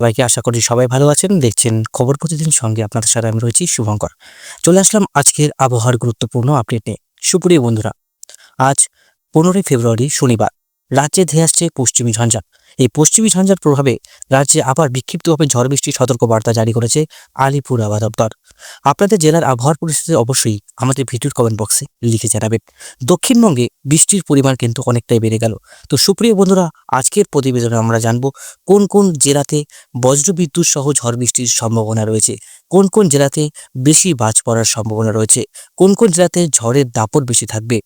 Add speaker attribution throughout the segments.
Speaker 1: সবাইকে আশা করি সবাই ভালো আছেন। দেখছেন খবর প্রতিদিন সঙ্গে আপনাদের সাথে আমি রয়েছি শুভঙ্কর। চলে আসলাম আজকের আবহাওয়ার গুরুত্বপূর্ণ আপডেট নিয়ে। সুপ্রিয় বন্ধুরা, আজ পনেরোই ফেব্রুয়ারি শনিবার। রাজ্যে ধেয়ে আসছে পশ্চিমী ঝঞ্ঝা। এই পশ্চিমী ঝঞ্ঝার প্রভাবে রাজ্যে আবার বিক্ষিপ্তভাবে ঝড় বৃষ্টির সতর্কবার্তা জারি করেছে আলিপুর আবহাওয়া দপ্তর। আপনাদের জেলার আবহাওয়ার পরিস্থিতি অবশ্যই আমাদের ভিডিওর কমেন্ট বক্সে লিখে জানাবেন। দক্ষিণবঙ্গে বৃষ্টির পরিমাণ কিন্তু অনেকটাই বেড়ে গেল। তো সুপ্রিয় বন্ধুরা, আজকের প্রতিবেদনে আমরা জানব কোন কোন জেলাতে বজ্রবিদ্যুৎ সহ ঝড় বৃষ্টির সম্ভাবনা রয়েছে, কোন কোন জেলাতে বেশি বাজ পড়ার সম্ভাবনা রয়েছে, কোন কোন জেলাতে ঝড়ের দাপট বেশি থাকবে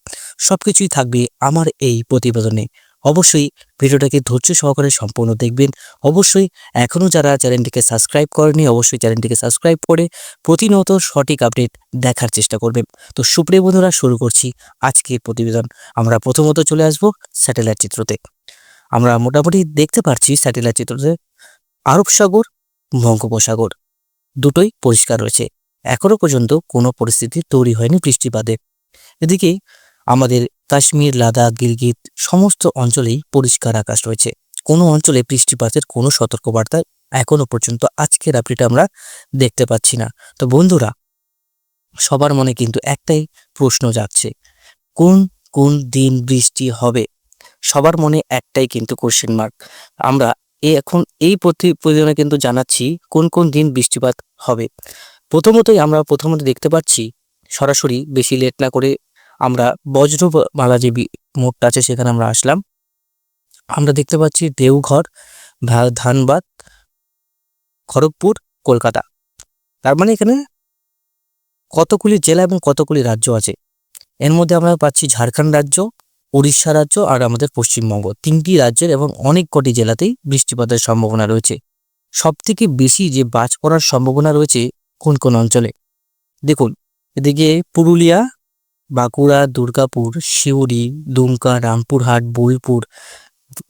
Speaker 1: সব কিছুই থাকবে আমার এই প্রতিবেদনে। অবশ্যই ভিডিওটাকে ধৈর্য সহকারে সম্পূর্ণ দেখবেন। অবশ্যই এখনও যারা চ্যানেলটিকে সাবস্ক্রাইব করেনি অবশ্যই চ্যানেলটিকে সাবস্ক্রাইব করে প্রতিনিয়ত সঠিক আপডেট দেখার চেষ্টা করবেন। তো সুপ্রিয় বন্ধুরা, শুরু করছি আজকের প্রতিবেদন। আমরা প্রথমত চলে আসব স্যাটেলাইট চিত্রতে। আমরা মোটামুটি দেখতে পাচ্ছি স্যাটেলাইট চিত্রতে আরব সাগর, বঙ্গোপসাগর দুটোই পরিষ্কার রয়েছে। এখনও পর্যন্ত কোনো পরিস্থিতি তৈরি হয়নি বৃষ্টিপাতে। এদিকে আমাদের কাশ্মীর, লাদাখ গিলগিত সমস্ত অঞ্চলেই পরিষ্কার আকাশ রয়েছে। কোনো অঞ্চলে বৃষ্টিপাতের কোনো সতর্কবার্তা এখনও পর্যন্ত আজকের আপডেটে আমরা দেখতে পাচ্ছি না। তো বন্ধুরা, সবার মনে কিন্তু একটাই প্রশ্ন যাচ্ছে কোন কোন দিন বৃষ্টি হবে? সবার মনে একটাই কিন্তু কোশ্চেন মার্ক আমরা এই এখন এই প্রতিবেদনে কিন্তু জানাচ্ছি, কোন কোন দিন বৃষ্টিপাত হবে? প্রথমতই আমরা প্রথমত দেখতে পাচ্ছি, সরাসরি বেশি লেট না করে আমরা বজ্রমালা যে মোড়টা আছে, সেখানে আমরা আসলাম। আমরা দেখতে পাচ্ছি দেওঘর, ধানবাদ, খড়গপুর, কলকাতা। তার মানে এখানে কতগুলি জেলা এবং কতগুলি রাজ্য আছে? এর মধ্যে আমরা পাচ্ছি ঝাড়খণ্ড রাজ্য, উড়িষ্যা রাজ্য আর আমাদের পশ্চিমবঙ্গ। তিনটি রাজ্যের এবং অনেক কটি জেলাতেই বৃষ্টিপাতের সম্ভাবনা রয়েছে। সব থেকে বেশি যে বাজ পড়ার সম্ভাবনা রয়েছে কোন কোন অঞ্চলে? দেখুন, এদিকে পুরুলিয়া বাঁকুড়া, দুর্গাপুর, সিউড়ি, দুমকা, রামপুরহাট, বোলপুর,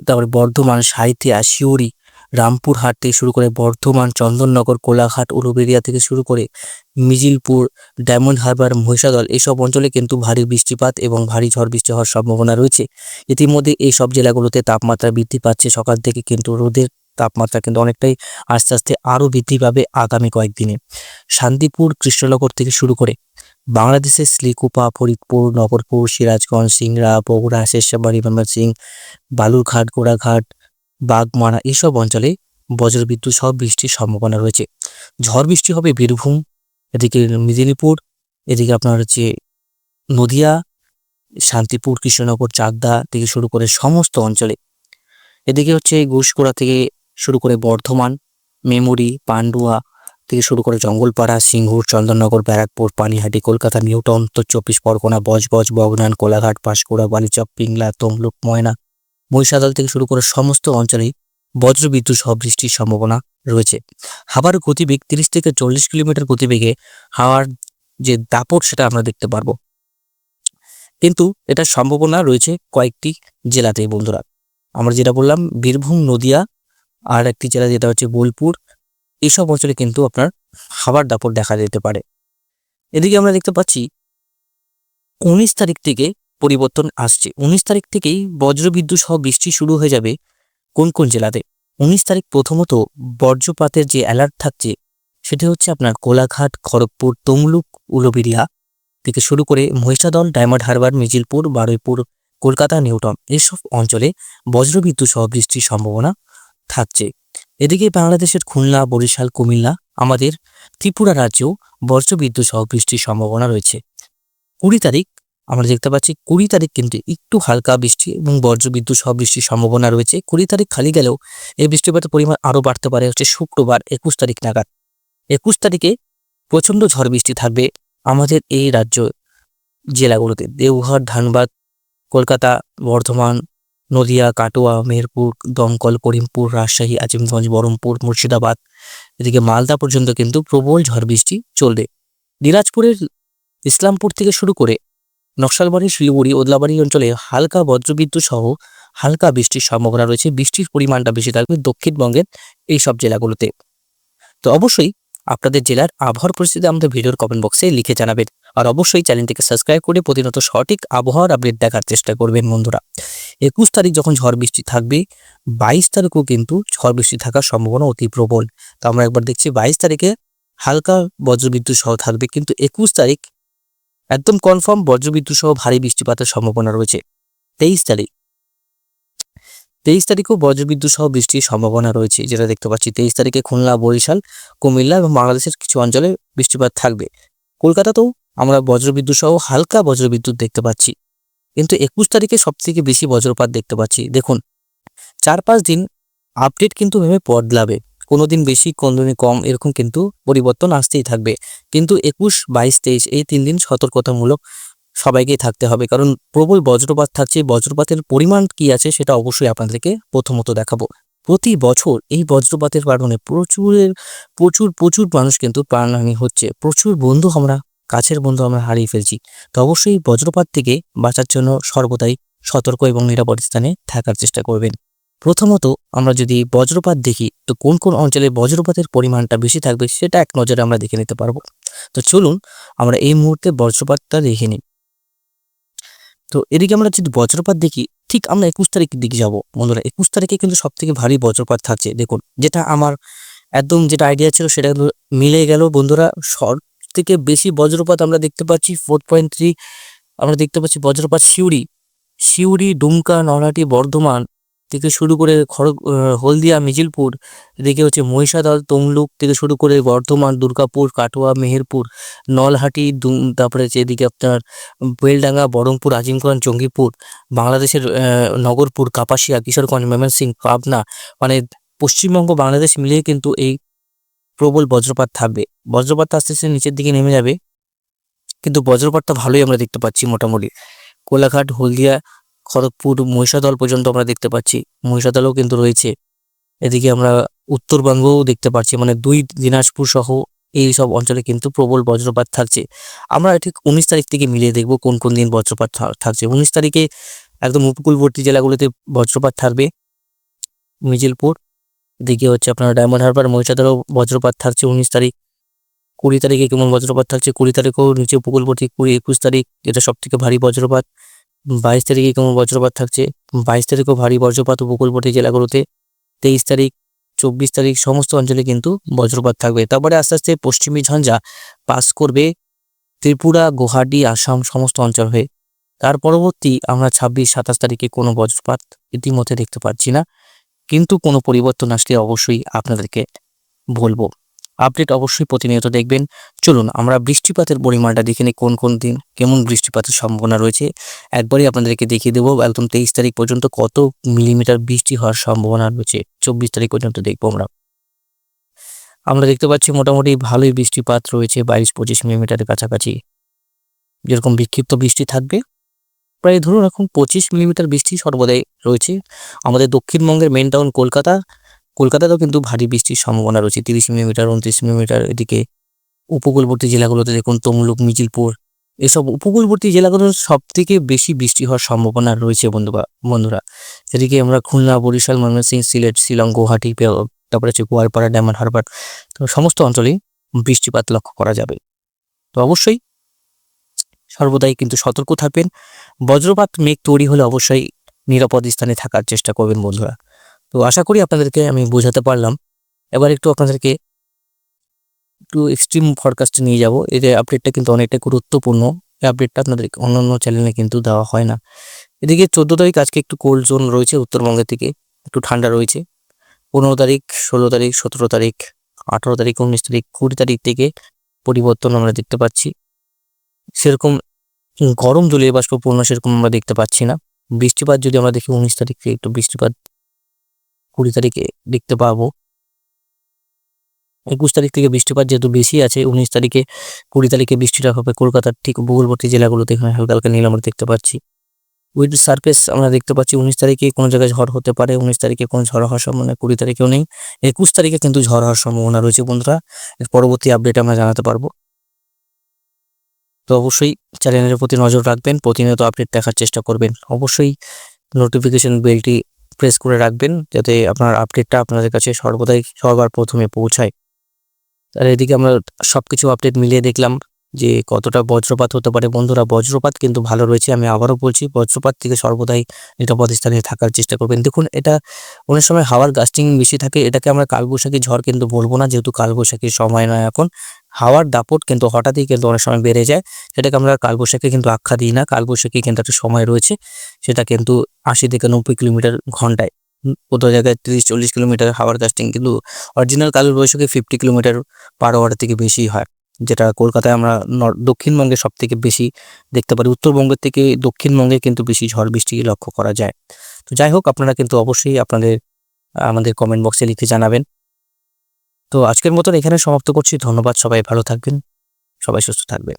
Speaker 1: তারপরে বর্ধমান, সাঁইথিয়া, সিউড়ি, রামপুরহাট থেকে শুরু করে বর্ধমান, চন্দননগর, কোলাঘাট উলুবেরিয়া থেকে শুরু করে মিজিলপুর, ডায়মন্ড হারবার, মহিষাদল এইসব অঞ্চলে কিন্তু ভারী বৃষ্টিপাত এবং ভারী ঝড় বৃষ্টি হওয়ার সম্ভাবনা রয়েছে। ইতিমধ্যে এই সব জেলাগুলোতে তাপমাত্রা বৃদ্ধি পাচ্ছে। সকাল থেকে কিন্তু রোদের তাপমাত্রা কিন্তু অনেকটাই আস্তে আস্তে আরও বৃদ্ধি পাবে আগামী কয়েকদিনে। শান্তিপুর, কৃষ্ণনগর থেকে শুরু করে বাংলাদেশের শ্রীকুপা, ফরিদপুর, নগরপুর, সিরাজগঞ্জ, সিংড়া, বগুড়া শেষবাড়ি সিং বালুরঘাট, গোড়াঘাট, বাগমারা এইসব অঞ্চলে বজ্রবিদ্যুৎ সহ বৃষ্টির সম্ভাবনা রয়েছে। ঝড় বৃষ্টি হবে বীরভূম, এদিকে মেদিনীপুর, এদিকে আপনার হচ্ছে নদিয়া, শান্তিপুর, কৃষ্ণনগর, চাকদা থেকে শুরু করে সমস্ত অঞ্চলে। এদিকে হচ্ছে ঘুষকোড়া থেকে শুরু করে বর্ধমান, মেমরি, পান্ডুয়া থেকে শুরু করে জঙ্গলপাড়া সিঙ্গুর চন্দননগর, ব্যারাকপুর, পানিহাটি, কলকাতা, নিউটাউন, উত্তর চব্বিশ পরগনা, বজবজ, বগনান, কোলাঘাট, পাঁশকুড়া, বালিচক, পিংলা, তমলুক, ময়না, মহিষাদল থেকে শুরু করে সমস্ত অঞ্চলেই বজ্রবিদ্যুৎ সহ বৃষ্টির সম্ভাবনা রয়েছে। হাওয়ার গতিবেগ তিরিশ থেকে চল্লিশ কিলোমিটার গতিবেগে হাওয়ার যে দাপট সেটা আমরা দেখতে পারব। কিন্তু এটার সম্ভাবনা রয়েছে কয়েকটি জেলাতেই বন্ধুরা। আমরা যেটা বললাম, বীরভূম, নদিয়া আর একটি জেলা যেটা হচ্ছে বোলপুর। এইসব অঞ্চলে কিন্তু আপনার হাওয়ার দাপট দেখা যেতে পারে। এদিকে আমরা দেখতে পাচ্ছি, উনিশ তারিখ থেকে পরিবর্তন আসছে। উনিশ তারিখ থেকেই বজ্রবিদ্যুৎ সহ বৃষ্টি শুরু হয়ে যাবে কোন কোন জেলাতে? উনিশ তারিখ প্রথমত বজ্রপাতের যে অ্যালার্ট থাকছে, সেটি হচ্ছে আপনার কোলাঘাট, খড়গপুর, তমলুক, উলুবেড়িয়া থেকে শুরু করে মহিষাদল, ডায়মন্ড হারবার, মিজিলপুর, বারুইপুর, কলকাতা, নিউটন এসব অঞ্চলে বজ্রবিদ্যুৎ সহ বৃষ্টির সম্ভাবনা থাকছে। এদিকে বাংলাদেশের খুলনা, বরিশাল, কুমিল্লা, আমাদের ত্রিপুরা রাজ্যেও বজ্রবিদ্যুৎ সহ বৃষ্টির সম্ভাবনা রয়েছে। কুড়ি তারিখ, আমরা দেখতে পাচ্ছি কুড়ি তারিখ কিন্তু একটু হালকা বৃষ্টি এবং বজ্রবিদ্যুৎ সহ বৃষ্টির সম্ভাবনা রয়েছে। কুড়ি তারিখ খালি গেলেও এই বৃষ্টিপাতের পরিমাণ আরও বাড়তে পারে হচ্ছে শুক্রবার একুশ তারিখ নাগাদ। একুশ তারিখে প্রচণ্ড ঝড় বৃষ্টি থাকবে আমাদের এই রাজ্য জেলাগুলোতে। দেওঘর, ধানবাদ, কলকাতা, বর্ধমান নদিয়া, কাটোয়া, মেহেরপুর, দমকল, করিমপুর, রাজশাহী, আজিমগঞ্জ, বহরমপুর, মুর্শিদাবাদ, এদিকে মালদা পর্যন্ত কিন্তু প্রবল ঝড় বৃষ্টি চলবে। দিনাজপুরের ইসলামপুর থেকে শুরু করে নকশালবাড়ি, শিলিগুড়ি, ওদলাবাড়ি অঞ্চলে হালকা বজ্রবিদ্যুৎ সহ হালকা বৃষ্টির সম্ভাবনা রয়েছে। বৃষ্টির পরিমাণটা বেশি থাকবে দক্ষিণবঙ্গের এই সব জেলাগুলোতে। তো অবশ্যই আপনাদের জেলার আবহাওয়ার পরিস্থিতি আমাদের ভিডিওর কমেন্ট বক্সে লিখে জানাবেন। আর অবশ্যই চ্যানেলটিকে সাবস্ক্রাইব করে প্রতিনিয়ত সঠিক আবহাওয়ার আপডেট দেখার চেষ্টা করবেন বন্ধুরা। একুশ তারিখ যখন ঝড় বৃষ্টি থাকবে, বাইশ তারিখও কিন্তু ঝড় বৃষ্টি থাকার সম্ভাবনা অতি প্রবল। তো আমরা একবার দেখছি বাইশ তারিখে হালকা বজ্রবিদ্যুৎ সহ থাকবে, কিন্তু একুশ তারিখ একদম কনফার্ম বজ্রবিদ্যুৎ সহ ভারী বৃষ্টিপাতের সম্ভাবনা রয়েছে। তেইশ তারিখ, তেইশ তারিখেও বজ্রবিদ্যুৎ সহ বৃষ্টির সম্ভাবনা রয়েছে, যেটা দেখতে পাচ্ছি তেইশ তারিখে খুলনা, বরিশাল, কুমিল্লা এবং বাংলাদেশের কিছু অঞ্চলে বৃষ্টিপাত থাকবে। কলকাতাতেও আমরা বজ্রবিদ্যুৎ সহ হালকা বজ্রবিদ্যুৎ দেখতে পাচ্ছি। কিন্তু একুশ তারিখে সব থেকে বেশি বজ্রপাত দেখতে পাচ্ছি। দেখুন চার পাঁচ দিন আপডেট কিন্তু ভেবে বদলাবে। কোনো দিন বেশি কোনো দিন কম, এরকম কিন্তু পরিবর্তন আসতেই থাকবে। কিন্তু একুশ, বাইশ, তেইশ এই তিন দিন সতর্কতামূলক সবাইকেই থাকতে হবে। কারণ প্রবল বজ্রপাত থাকছে। বজ্রপাতের পরিমাণ কি আছে সেটা অবশ্যই আপনাদেরকে প্রথমত দেখাবো। প্রতি বছর এই বজ্রপাতের কারণে প্রচুরের, প্রচুর প্রচুর মানুষ কিন্তু প্রাণহানি হচ্ছে। প্রচুর বন্ধু আমরা কাছের বন্ধু আমরা হারিয়ে ফেলছি। তো অবশ্যই বজ্রপাত থেকে বাঁচার জন্য সর্বদাই সতর্ক এবং নিরাপদ স্থানে থাকার চেষ্টা করবেন। প্রথমত আমরা যদি বজ্রপাত দেখি, তো কোন কোন অঞ্চলে বজ্রপাতের পরিমাণটা বেশি থাকবে সেটা এক নজরে আমরা দেখে নিতে পারব। তো চলুন আমরা এই মুহূর্তে বজ্রপাতটা দেখে নিই। তো এদিকে আমরা যদি বজ্রপাত দেখি, ঠিক আমরা একুশ তারিখের দিকে যাব। বন্ধুরা, একুশ তারিখে কিন্তু সব থেকে ভারী বজ্রপাত থাকছে। দেখুন, যেটা আমার একদম যেটা আইডিয়া ছিল সেটা মিলে গেল। বন্ধুরা থেকে বেশি বজ্রপাত আমরা দেখতে পাচ্ছি ফোর পয়েন্ট থ্রি আমরা দেখতে পাচ্ছি বজ্রপাত সিউড়ি। সিউড়ি, ডুমকা, নলহাটি, বর্ধমান থেকে শুরু করে খড়গ হলদিয়া, মিজিলপুর এদিকে হচ্ছে মহিষাদল, তমলুক থেকে শুরু করে বর্ধমান, দুর্গাপুর, কাটোয়া, মেহেরপুর, নলহাটি তারপরে হচ্ছে এদিকে আপনার বেলডাঙ্গা, বরংপুর, আজিমগঞ্জ, জঙ্গিপুর, বাংলাদেশের নগরপুর, কাপাসিয়া, কিশোরগঞ্জ, ময়মনসিংহ, পাবনা মানে পশ্চিমবঙ্গ, বাংলাদেশ মিলিয়ে কিন্তু এই প্রবল বজ্রপাত থাকবে। বজ্রপাত আস্তে আস্তে নিচের দিকে নেমে যাবে। কিন্তু বজ্রপাতটা ভালোই আমরা দেখতে পাচ্ছি মোটামুটি। কোলাঘাট, হলদিয়া, খড়গপুর, মহিষাদল পর্যন্ত আমরা দেখতে পাচ্ছি। মহিষাদলও কিন্তু রয়েছে। এদিকে আমরা উত্তরবঙ্গও দেখতে পাচ্ছি। মানে দুই দিনাজপুর সহ এই সব অঞ্চলে কিন্তু প্রবল বজ্রপাত থাকছে। আমরা ঠিক উনিশ তারিখ থেকে মিলিয়ে দেখব কোন কোন দিন বজ্রপাত থাকছে। উনিশ তারিখে একদম উপকূলবর্তী জেলাগুলোতে বজ্রপাত থাকবে। মিজিলপুর এদিকে হচ্ছে আপনার ডায়মন্ড হারবার মহিষাদলও বজ্রপাত থাকছে উনিশ তারিখ, কুড়ি তারিখে কেমন বজ্রপাত থাকছে? কুড়ি তারিখেও নিচে উপকূলবর্তী কুড়ি, একুশ তারিখ, যেটা সব থেকে ভারী বজ্রপাত। বাইশ তারিখে কেমন বজ্রপাত থাকছে? বাইশ তারিখেও ভারী বজ্রপাত উপকূলবর্তী জেলাগুলোতে। তেইশ তারিখ, চব্বিশ তারিখ, সমস্ত অঞ্চলে কিন্তু বজ্রপাত থাকবে। তারপরে আস্তে আস্তে পশ্চিমী ঝঞ্ঝা পাস করবে ত্রিপুরা, গুয়াহাটি, আসাম, সমস্ত অঞ্চল হয়ে। তার পরবর্তী আমরা ছাব্বিশ, সাতাশ তারিখে কোনো বজ্রপাত ইতিমধ্যে দেখতে পাচ্ছি না। কিন্তু কোনো পরিবর্তন আসলে অবশ্যই আপনাদেরকে বলব। আপডেট অবশ্যই প্রতিনিয়ত দেখবেন। চলুন, আমরা বৃষ্টিপাতের পরিমাণটা দেখে নিই কোন কোন দিন কেমন বৃষ্টিপাতের সম্ভাবনা রয়েছে। একবারই আপনাদেরকে দেখিয়ে দেবো, একদম তেইশ তারিখ পর্যন্ত কত মিলিমিটার বৃষ্টি হওয়ার সম্ভাবনা রয়েছে। চব্বিশ তারিখ পর্যন্ত দেখব আমরা। আমরা দেখতে পাচ্ছি মোটামুটি ভালোই বৃষ্টিপাত রয়েছে, বাইশ পঁচিশ মিলিমিটারের কাছাকাছি। যেরকম বিক্ষিপ্ত বৃষ্টি থাকবে প্রায় ধরুন এখন পঁচিশ মিলিমিটার বৃষ্টি সর্বদাই রয়েছে। আমাদের দক্ষিণবঙ্গের মেন টাউন কলকাতা। কলকাতাতেও কিন্তু ভারী বৃষ্টির সম্ভাবনা রয়েছে। তিরিশ মিলিমিটার, উনত্রিশ মিলিমিটার এদিকে উপকূলবর্তী জেলাগুলোতে দেখুন তমলুক, মিজিলপুর এসব উপকূলবর্তী জেলাগুলোর সব থেকে বেশি বৃষ্টি হওয়ার সম্ভাবনা রয়েছে বন্ধুরা বন্ধুরা। সেদিকে আমরা খুলনা, বরিশাল, ময়মনসিংহ, সিলেট, শিলং, গুয়াহাটি তারপরে হচ্ছে গোয়ালপাড়া, ডায়মন্ড হারবার, তো সমস্ত অঞ্চলেই বৃষ্টিপাত লক্ষ্য করা যাবে। তো অবশ্যই সর্বদাই কিন্তু সতর্ক থাকবেন। বজ্রপাত, মেঘ তৈরি হলে অবশ্যই নিরাপদ স্থানে থাকার চেষ্টা করবেন বন্ধুরা। তো আশা করি আপনাদেরকে আমি বোঝাতে পারলাম। এবার একটু আপনাদেরকে একটু এক্সট্রিম ফরকাস্টে নিয়ে যাব। এতে আপডেটটা কিন্তু অনেকটা গুরুত্বপূর্ণ। এই আপডেটটা আপনাদের অন্যান্য চ্যানেলে কিন্তু দেওয়া হয় না। এদিকে চোদ্দ তারিখ আজকে একটু কোল্ড জোন রয়েছে উত্তরবঙ্গের থেকে একটু ঠান্ডা রয়েছে। পনেরো তারিখ, ষোলো তারিখ, সতেরো তারিখ, আঠারো তারিখ, উনিশ তারিখ, কুড়ি তারিখ থেকে পরিবর্তন আমরা দেখতে পাচ্ছি। সেরকম গরম জলীয় বাষ্পপূর্ণ সেরকম আমরা দেখতে পাচ্ছি না। বৃষ্টিপাত যদি আমরা দেখি উনিশ তারিখে, একটু বৃষ্টিপাত কুড়ি তারিখে দেখতে পাবো। একুশ তারিখ থেকে বৃষ্টিপাত যেহেতু বেশি আছে, উনিশ তারিখে কুড়ি তারিখে বৃষ্টিটা হবে কলকাতার ঠিক উপকূলবর্তী জেলাগুলোতে, এখানে হালকা হালকা নীল আমরা দেখতে পাচ্ছি। উইথ সারফেস আমরা দেখতে পাচ্ছি উনিশ তারিখে কোনো জায়গায় ঝড় হতে পারে, উনিশ তারিখে কোনো ঝড় হওয়ার সম্ভাবনা, কুড়ি তারিখেও নেই। একুশ তারিখে কিন্তু ঝড় হওয়ার সম্ভাবনা রয়েছে বন্ধুরা পরবর্তী আপডেট আমরা জানাতে পারব। তো অবশ্যই চ্যানেলের প্রতি নজর রাখবেন, প্রতিনিয়ত আপডেট দেখার চেষ্টা করবেন। অবশ্যই নোটিফিকেশন বেলটি প্রেস করে রাখবেন, যাতে আপনার আপডেটটা আপনাদের কাছে সর্বদাই সবার প্রথমে পৌঁছায়। আর এদিকে আমরা সব কিছু আপডেট মিলিয়ে দেখলাম যে কতটা বজ্রপাত হতে পারে। বন্ধুরা, বজ্রপাত কিন্তু ভালো রয়েছে, আমি আবারও বলছি, বজ্রপাত থেকে সর্বদাই নিরাপদ স্থানে থাকার চেষ্টা করবেন। দেখুন, এটা অনেক সময় হাওয়ার গাস্টিং বেশি থাকে, এটাকে আমরা কালবৈশাখী ঝড় কিন্তু বলব না, যেহেতু কালবৈশাখীর সময় নয় এখন। হাওয়ার দাপট কিন্তু হঠাৎই কিন্তু অনেক সময় বেড়ে যায়। সেটাকে আমরা কালবৈশাখী কিন্তু আখ্যা দিই না। কালবৈশাখী কিন্তু একটা সময় রয়েছে, সেটা কিন্তু আশি থেকে নব্বই কিলোমিটার ঘন্টায়। কোথাও জায়গায় তিরিশ, চল্লিশ কিলোমিটার হাওয়ার কাস্টিং কিন্তু অরিজিনাল কালবৈশাখী ফিফটি কিলোমিটার পার আওয়ার থেকে বেশি হয়, যেটা কলকাতায় আমরা দক্ষিণবঙ্গে সব থেকে বেশি দেখতে পারি। উত্তরবঙ্গের থেকে দক্ষিণবঙ্গে কিন্তু বেশি ঝড় বৃষ্টি লক্ষ্য করা যায়। তো যাই হোক, আপনারা কিন্তু অবশ্যই আপনাদের, আমাদের কমেন্ট বক্সে লিখে জানাবেন। তো আজকের মতন এখানে সমাপ্ত করছি। ধন্যবাদ সবাই ভালো থাকবেন। সবাই সুস্থ থাকবেন।